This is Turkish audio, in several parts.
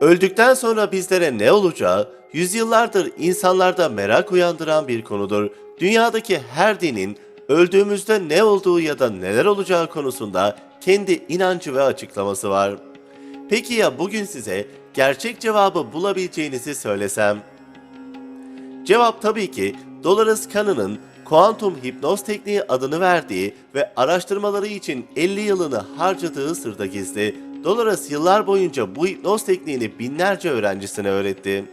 Öldükten sonra bizlere ne olacağı, yüzyıllardır insanlarda merak uyandıran bir konudur. Dünyadaki her dinin öldüğümüzde ne olduğu ya da neler olacağı konusunda kendi inancı ve açıklaması var. Peki ya bugün size gerçek cevabı bulabileceğinizi söylesem? Cevap tabii ki Dolores Cannon'ın kuantum hipnoz tekniği adını verdiği ve araştırmaları için 50 yılını harcadığı sırda gizli. Dolores yıllar boyunca bu hipnoz tekniğini binlerce öğrencisine öğretti.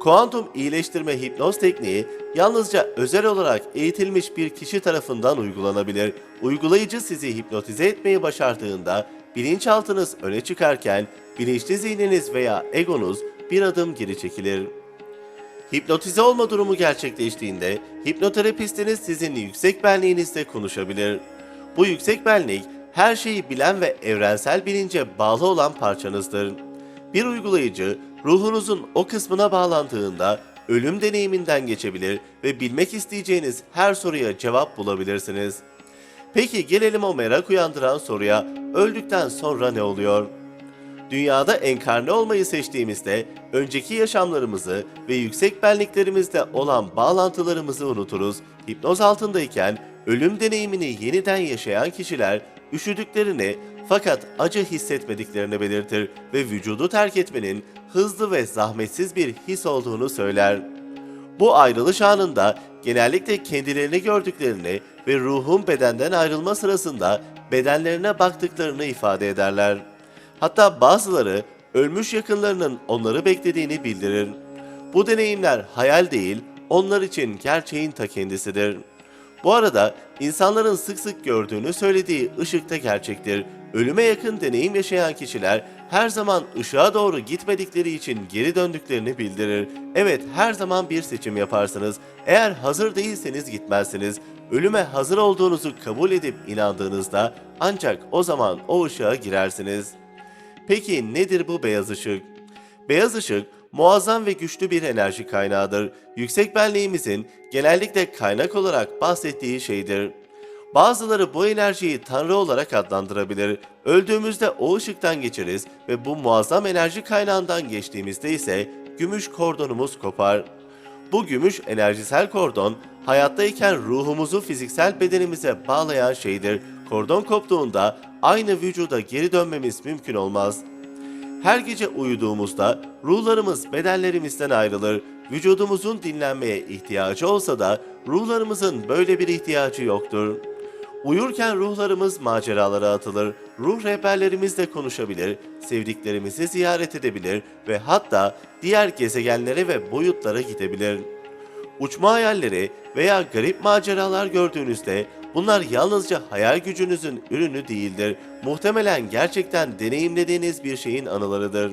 Kuantum iyileştirme hipnoz tekniği yalnızca özel olarak eğitilmiş bir kişi tarafından uygulanabilir. Uygulayıcı sizi hipnotize etmeyi başardığında bilinçaltınız öne çıkarken bilinçli zihniniz veya egonuz bir adım geri çekilir. Hipnotize olma durumu gerçekleştiğinde hipnoterapistiniz sizin yüksek benliğinizle konuşabilir. Bu yüksek benlik her şeyi bilen ve evrensel bilince bağlı olan parçanızdır. Bir uygulayıcı ruhunuzun o kısmına bağlandığında ölüm deneyiminden geçebilir ve bilmek isteyeceğiniz her soruya cevap bulabilirsiniz. Peki gelelim o merak uyandıran soruya öldükten sonra ne oluyor? Dünyada enkarne olmayı seçtiğimizde önceki yaşamlarımızı ve yüksek benliklerimizde olan bağlantılarımızı unuturuz. Hipnoz altındayken ölüm deneyimini yeniden yaşayan kişiler üşüdüklerini fakat acı hissetmediklerini belirtir ve vücudu terk etmenin hızlı ve zahmetsiz bir his olduğunu söyler. Bu ayrılış anında genellikle kendilerini gördüklerini ve ruhun bedenden ayrılma sırasında bedenlerine baktıklarını ifade ederler. Hatta bazıları ölmüş yakınlarının onları beklediğini bildirir. Bu deneyimler hayal değil, onlar için gerçeğin ta kendisidir. Bu arada insanların sık sık gördüğünü söylediği ışık da gerçektir. Ölüme yakın deneyim yaşayan kişiler her zaman ışığa doğru gitmedikleri için geri döndüklerini bildirir. Evet her zaman bir seçim yaparsınız. Eğer hazır değilseniz gitmezsiniz. Ölüme hazır olduğunuzu kabul edip inandığınızda ancak o zaman o ışığa girersiniz. Peki nedir bu beyaz ışık? Beyaz ışık muazzam ve güçlü bir enerji kaynağıdır. Yüksek benliğimizin genellikle kaynak olarak bahsettiği şeydir. Bazıları bu enerjiyi tanrı olarak adlandırabilir. Öldüğümüzde o ışıktan geçeriz ve bu muazzam enerji kaynağından geçtiğimizde ise gümüş kordonumuz kopar. Bu gümüş enerjisel kordon hayattayken ruhumuzu fiziksel bedenimize bağlayan şeydir. Kordon koptuğunda aynı vücuda geri dönmemiz mümkün olmaz. Her gece uyuduğumuzda ruhlarımız bedenlerimizden ayrılır. Vücudumuzun dinlenmeye ihtiyacı olsa da ruhlarımızın böyle bir ihtiyacı yoktur. Uyurken ruhlarımız maceralara atılır, ruh rehberlerimizle konuşabilir, sevdiklerimizi ziyaret edebilir ve hatta diğer gezegenlere ve boyutlara gidebilir. Uçma hayalleri veya garip maceralar gördüğünüzde bunlar yalnızca hayal gücünüzün ürünü değildir. Muhtemelen gerçekten deneyimlediğiniz bir şeyin anılarıdır.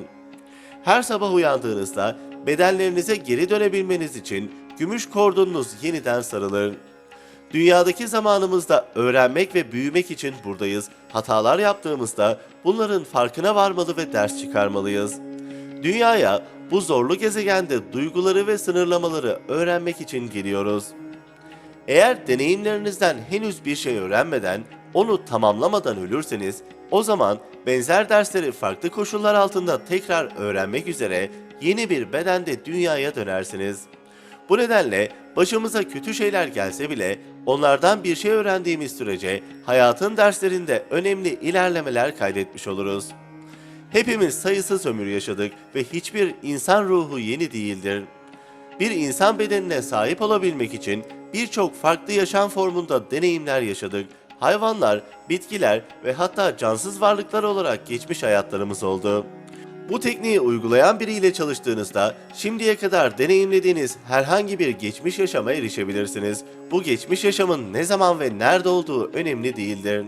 Her sabah uyandığınızda bedenlerinize geri dönebilmeniz için gümüş kordonunuz yeniden sarılır. Dünyadaki zamanımızda öğrenmek ve büyümek için buradayız. Hatalar yaptığımızda bunların farkına varmalı ve ders çıkarmalıyız. Dünyaya bu zorlu gezegende duyguları ve sınırlamaları öğrenmek için geliyoruz. Eğer deneyimlerinizden henüz bir şey öğrenmeden, onu tamamlamadan ölürseniz, o zaman benzer dersleri farklı koşullar altında tekrar öğrenmek üzere yeni bir bedende dünyaya dönersiniz. Bu nedenle başımıza kötü şeyler gelse bile onlardan bir şey öğrendiğimiz sürece hayatın derslerinde önemli ilerlemeler kaydetmiş oluruz. Hepimiz sayısız ömür yaşadık ve hiçbir insan ruhu yeni değildir. Bir insan bedenine sahip olabilmek için birçok farklı yaşam formunda deneyimler yaşadık. Hayvanlar, bitkiler ve hatta cansız varlıklar olarak geçmiş hayatlarımız oldu. Bu tekniği uygulayan biriyle çalıştığınızda şimdiye kadar deneyimlediğiniz herhangi bir geçmiş yaşama erişebilirsiniz. Bu geçmiş yaşamın ne zaman ve nerede olduğu önemli değildir.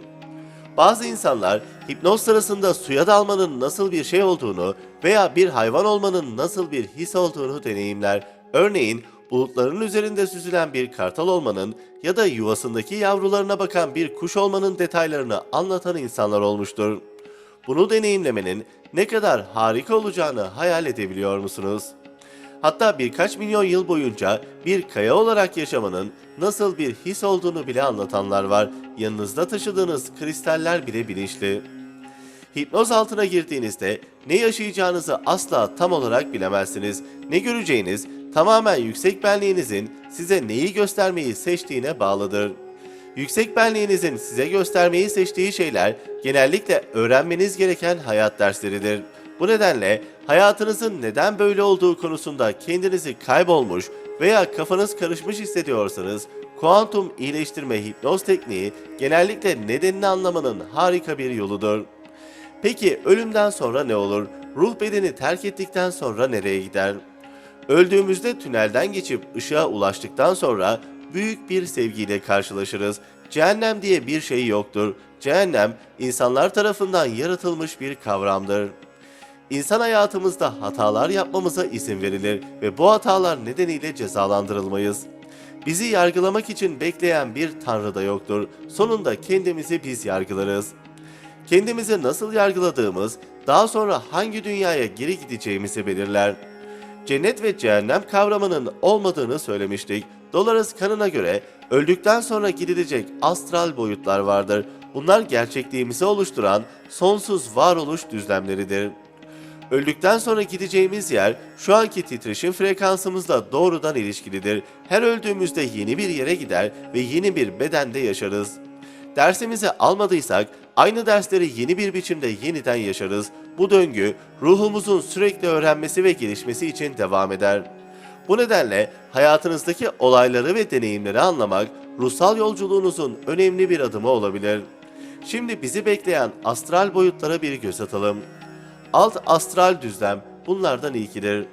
Bazı insanlar hipnoz sırasında suya dalmanın nasıl bir şey olduğunu veya bir hayvan olmanın nasıl bir his olduğunu deneyimler. Örneğin bulutların üzerinde süzülen bir kartal olmanın ya da yuvasındaki yavrularına bakan bir kuş olmanın detaylarını anlatan insanlar olmuştur. Bunu deneyimlemenin ne kadar harika olacağını hayal edebiliyor musunuz? Hatta birkaç milyon yıl boyunca bir kaya olarak yaşamanın nasıl bir his olduğunu bile anlatanlar var. Yanınızda taşıdığınız kristaller bile bilinçli. Hipnoz altına girdiğinizde ne yaşayacağınızı asla tam olarak bilemezsiniz. Ne göreceğiniz tamamen yüksek benliğinizin size neyi göstermeyi seçtiğine bağlıdır. Yüksek benliğinizin size göstermeyi seçtiği şeyler genellikle öğrenmeniz gereken hayat dersleridir. Bu nedenle hayatınızın neden böyle olduğu konusunda kendinizi kaybolmuş veya kafanız karışmış hissediyorsanız kuantum iyileştirme hipnoz tekniği genellikle nedenini anlamanın harika bir yoludur. Peki ölümden sonra ne olur? Ruh bedeni terk ettikten sonra nereye gider? Öldüğümüzde tünelden geçip ışığa ulaştıktan sonra büyük bir sevgiyle karşılaşırız. Cehennem diye bir şey yoktur. Cehennem insanlar tarafından yaratılmış bir kavramdır. İnsan hayatımızda hatalar yapmamıza izin verilir ve bu hatalar nedeniyle cezalandırılmayız. Bizi yargılamak için bekleyen bir tanrı da yoktur. Sonunda kendimizi biz yargılarız. Kendimizi nasıl yargıladığımız, daha sonra hangi dünyaya geri gideceğimizi belirler. Cennet ve cehennem kavramının olmadığını söylemiştik. Dolores kanına göre öldükten sonra gidilecek astral boyutlar vardır. Bunlar gerçekliğimizi oluşturan sonsuz varoluş düzlemleridir. Öldükten sonra gideceğimiz yer şu anki titreşim frekansımızla doğrudan ilişkilidir. Her öldüğümüzde yeni bir yere gider ve yeni bir bedende yaşarız. Dersimizi almadıysak aynı dersleri yeni bir biçimde yeniden yaşarız. Bu döngü ruhumuzun sürekli öğrenmesi ve gelişmesi için devam eder. Bu nedenle hayatınızdaki olayları ve deneyimleri anlamak ruhsal yolculuğunuzun önemli bir adımı olabilir. Şimdi bizi bekleyen astral boyutlara bir göz atalım. Alt astral düzlem bunlardan ilkidir.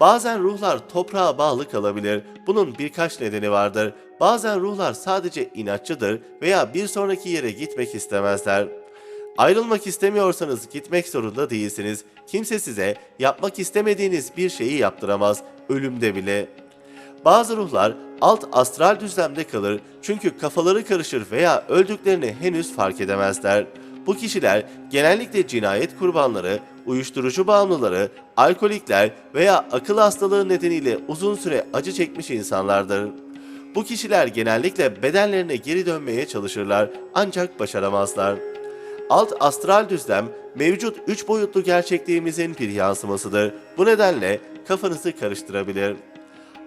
Bazen ruhlar toprağa bağlı kalabilir. Bunun birkaç nedeni vardır. Bazen ruhlar sadece inatçıdır veya bir sonraki yere gitmek istemezler. Ayrılmak istemiyorsanız gitmek zorunda değilsiniz. Kimse size yapmak istemediğiniz bir şeyi yaptıramaz, ölümde bile. Bazı ruhlar alt astral düzlemde kalır çünkü kafaları karışır veya öldüklerini henüz fark edemezler. Bu kişiler genellikle cinayet kurbanları, uyuşturucu bağımlıları, alkolikler veya akıl hastalığı nedeniyle uzun süre acı çekmiş insanlardır. Bu kişiler genellikle bedenlerine geri dönmeye çalışırlar ancak başaramazlar. Alt astral düzlem mevcut üç boyutlu gerçekliğimizin bir yansımasıdır. Bu nedenle kafanızı karıştırabilir.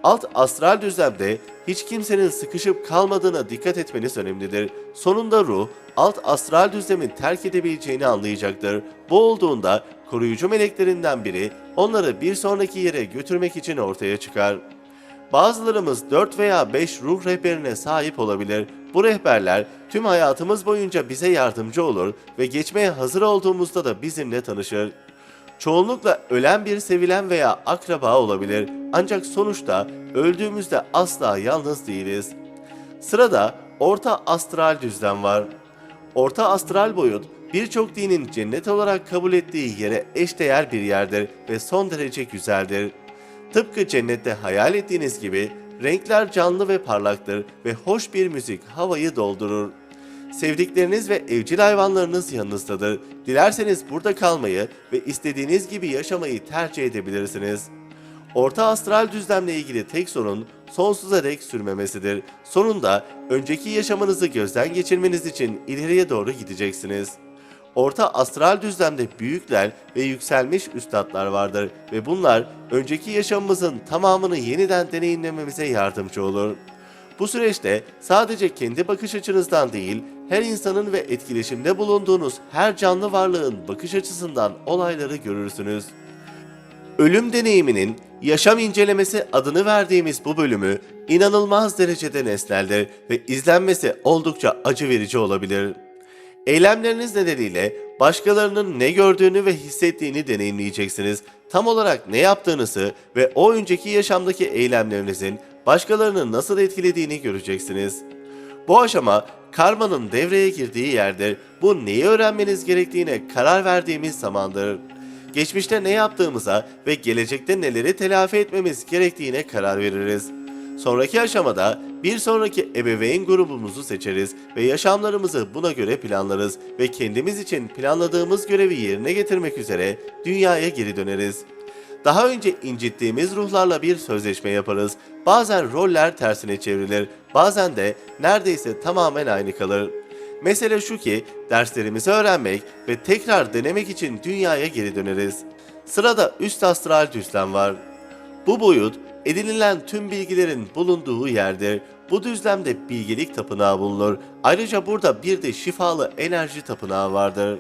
Alt astral düzlemde hiç kimsenin sıkışıp kalmadığına dikkat etmeniz önemlidir. Sonunda ruh alt astral düzlemin terk edebileceğini anlayacaktır. Bu olduğunda koruyucu meleklerinden biri onları bir sonraki yere götürmek için ortaya çıkar. Bazılarımız 4 veya 5 ruh rehberine sahip olabilir. Bu rehberler tüm hayatımız boyunca bize yardımcı olur ve geçmeye hazır olduğumuzda da bizimle tanışır. Çoğunlukla ölen bir sevilen veya akraba olabilir. Ancak sonuçta öldüğümüzde asla yalnız değiliz. Sırada orta astral düzlem var. Orta astral boyut birçok dinin cennet olarak kabul ettiği yere eşdeğer bir yerdir ve son derece güzeldir. Tıpkı cennette hayal ettiğiniz gibi renkler canlı ve parlaktır ve hoş bir müzik havayı doldurur. Sevdikleriniz ve evcil hayvanlarınız yanınızdadır. Dilerseniz burada kalmayı ve istediğiniz gibi yaşamayı tercih edebilirsiniz. Orta astral düzlemle ilgili tek sorun sonsuza dek sürmemesidir. Sonunda önceki yaşamınızı gözden geçirmeniz için ileriye doğru gideceksiniz. Orta astral düzlemde büyükler ve yükselmiş üstadlar vardır ve bunlar önceki yaşamımızın tamamını yeniden deneyimlememize yardımcı olur. Bu süreçte sadece kendi bakış açınızdan değil, her insanın ve etkileşimde bulunduğunuz her canlı varlığın bakış açısından olayları görürsünüz. Ölüm deneyiminin yaşam incelemesi adını verdiğimiz bu bölümü inanılmaz derecede nesneldir ve izlenmesi oldukça acı verici olabilir. Eylemleriniz nedeniyle başkalarının ne gördüğünü ve hissettiğini deneyimleyeceksiniz. Tam olarak ne yaptığınızı ve o önceki yaşamdaki eylemlerinizin başkalarını nasıl etkilediğini göreceksiniz. Bu aşama karmanın devreye girdiği yerdir. Bu neyi öğrenmeniz gerektiğine karar verdiğimiz zamandır. Geçmişte ne yaptığımıza ve gelecekte neleri telafi etmemiz gerektiğine karar veririz. Sonraki aşamada bir sonraki ebeveyn grubumuzu seçeriz ve yaşamlarımızı buna göre planlarız ve kendimiz için planladığımız görevi yerine getirmek üzere dünyaya geri döneriz. Daha önce incittiğimiz ruhlarla bir sözleşme yaparız. Bazen roller tersine çevrilir, bazen de neredeyse tamamen aynı kalır. Mesele şu ki derslerimizi öğrenmek ve tekrar denemek için dünyaya geri döneriz. Sırada üst astral düzlem var. Bu boyut edinilen tüm bilgilerin bulunduğu yerdir. Bu düzlemde bilgelik tapınağı bulunur. Ayrıca burada bir de şifalı enerji tapınağı vardır.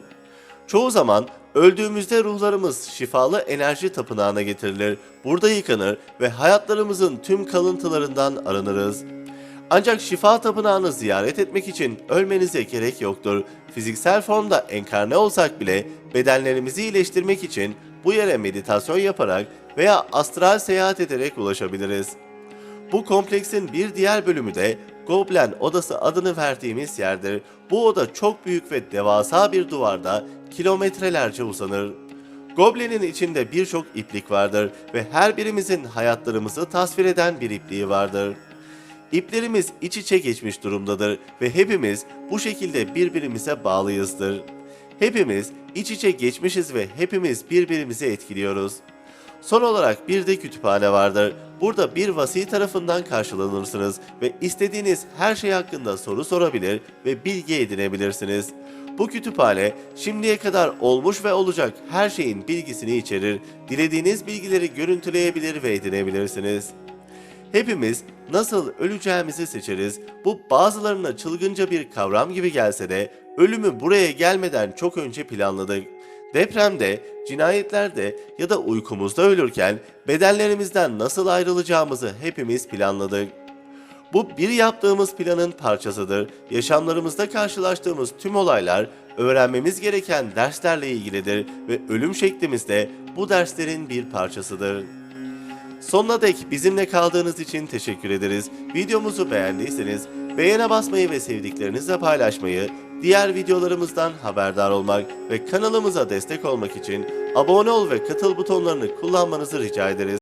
Çoğu zaman öldüğümüzde ruhlarımız şifalı enerji tapınağına getirilir. Burada yıkanır ve hayatlarımızın tüm kalıntılarından arınırız. Ancak şifa tapınağını ziyaret etmek için ölmenize gerek yoktur. Fiziksel formda enkarne olsak bile bedenlerimizi iyileştirmek için bu yere meditasyon yaparak veya astral seyahat ederek ulaşabiliriz. Bu kompleksin bir diğer bölümü de Goblen Odası adını verdiğimiz yerdir. Bu oda çok büyük ve devasa bir duvarda kilometrelerce uzanır. Goblin'in içinde birçok iplik vardır ve her birimizin hayatlarımızı tasvir eden bir ipliği vardır. İplerimiz iç içe geçmiş durumdadır ve hepimiz bu şekilde birbirimize bağlıyızdır. Hepimiz iç içe geçmişiz ve hepimiz birbirimizi etkiliyoruz. Son olarak bir de kütüphane vardır. Burada bir vasi tarafından karşılanırsınız ve istediğiniz her şey hakkında soru sorabilir ve bilgi edinebilirsiniz. Bu kütüphane şimdiye kadar olmuş ve olacak her şeyin bilgisini içerir. Dilediğiniz bilgileri görüntüleyebilir ve edinebilirsiniz. Hepimiz nasıl öleceğimizi seçeriz. Bu bazılarına çılgınca bir kavram gibi gelse de ölümü buraya gelmeden çok önce planladık. Depremde, cinayetlerde ya da uykumuzda ölürken bedenlerimizden nasıl ayrılacağımızı hepimiz planladık. Bu bir yaptığımız planın parçasıdır. Yaşamlarımızda karşılaştığımız tüm olaylar öğrenmemiz gereken derslerle ilgilidir ve ölüm şeklimiz de bu derslerin bir parçasıdır. Sonuna dek bizimle kaldığınız için teşekkür ederiz. Videomuzu beğendiyseniz beğene basmayı ve sevdiklerinizle paylaşmayı, diğer videolarımızdan haberdar olmak ve kanalımıza destek olmak için abone ol ve katıl butonlarını kullanmanızı rica ederiz.